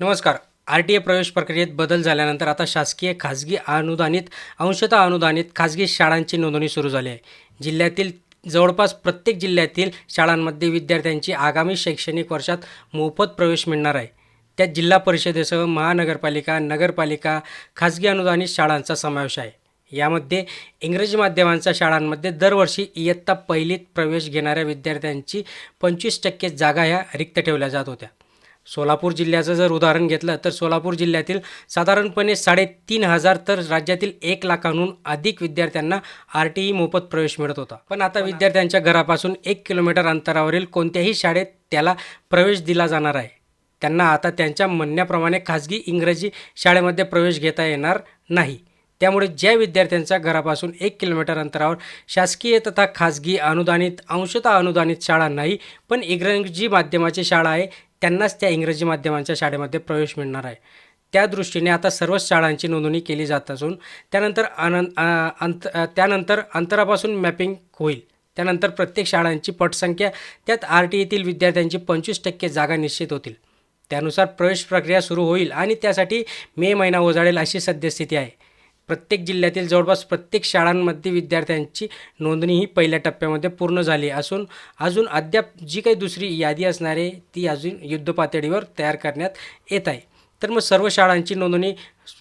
नमस्कार. R T A प्रवेश प्रक्रियेत बदल झाल्यानंतर आता शासकीय खाजगी अनुदानित अंशतः अनुदानित खाजगी शाळांची नोंदणी सुरू झाली आहे. जिल्ह्यातील जवळपास प्रत्येक जिल्ह्यातील शाळांमध्ये विद्यार्थ्यांची आगामी शैक्षणिक वर्षात मोफत प्रवेश मिळणार आहे. त्यात जिल्हा परिषदेसह महानगरपालिका नगरपालिका खाजगी अनुदानित शाळांचा समावेश आहे. यामध्ये इंग्रजी माध्यमांच्या शाळांमध्ये दरवर्षी इयत्ता पहिलीत प्रवेश घेणाऱ्या विद्यार्थ्यांची पंचवीस टक्के जागा ह्या रिक्त ठेवल्या जात होत्या. सोलापूर जिल्ह्याचं जर उदाहरण घेतलं तर सोलापूर जिल्ह्यातील साधारणपणे साडेतीन हजार तर राज्यातील एक लाखांहून अधिक विद्यार्थ्यांना आर टी ई मोफत प्रवेश मिळत होता. पण आता विद्यार्थ्यांच्या घरापासून एक किलोमीटर अंतरावरील कोणत्याही शाळेत त्याला प्रवेश दिला जाणार आहे. त्यांना आता त्यांच्या म्हणण्याप्रमाणे खाजगी इंग्रजी शाळेमध्ये प्रवेश घेता येणार नाही. त्यामुळे ज्या विद्यार्थ्यांच्या घरापासून एक किलोमीटर अंतरावर शासकीय तथा खाजगी अनुदानित अंशतः अनुदानित शाळा नाही पण इंग्रजी माध्यमाची शाळा आहे त्यांनाच त्या इंग्रजी माध्यमांच्या शाळेमध्ये प्रवेश मिळणार आहे. त्या दृष्टीने आता सर्वच शाळांची नोंदणी केली जात असून त्यानंतर आनंद अंत त्यानंतर अंतरापासून मॅपिंग होईल. त्यानंतर प्रत्येक शाळांची पटसंख्या त्यात आर टी येथील विद्यार्थ्यांची पंचवीस टक्के जागा निश्चित होतील. त्यानुसार प्रवेश प्रक्रिया सुरू होईल आणि त्यासाठी मे महिना उजाडेल अशी सद्यस्थिती आहे. प्रत्येक जिल्ह्यातील जवळपास प्रत्येक शाळांमध्ये विद्यार्थ्यांची नोंदणी ही पहिल्या टप्प्यामध्ये पूर्ण झाली असून अजून अद्याप जी काही दुसरी यादी असणार आहे ती अजून युद्धपातळीवर तयार करण्यात येत आहे. तर मग सर्व शाळांची नोंदणी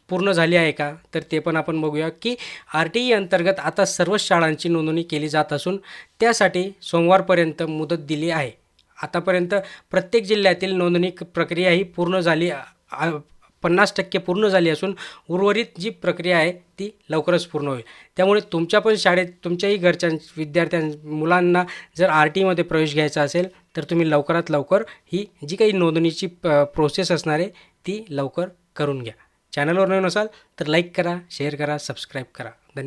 पूर्ण झाली आहे का? तर ते पण आपण बघूया की आर टी ई अंतर्गत आता सर्वच शाळांची नोंदणी केली जात असून त्यासाठी सोमवारपर्यंत मुदत दिली आहे. आतापर्यंत प्रत्येक जिल्ह्यातील नोंदणी प्रक्रिया ही पूर्ण झाली पन्नास टक्के पूर्ण झाली असून उर्वरित जी प्रक्रिया आहे ती लवकरच पूर्ण होईल. त्यामुळे तुमच्या पण शाळेत तुमच्याही घरच्या विद्यार्थ्यां मुलांना जर आर टीमध्ये प्रवेश घ्यायचा असेल तर तुम्ही लवकरात लवकर ही जी काही नोंदणीची प- प्रोसेस असणार आहे ती लवकर करून घ्या. चॅनलवर नवीन असाल तर लाईक करा शेअर करा सबस्क्राईब करा. धन्यवाद.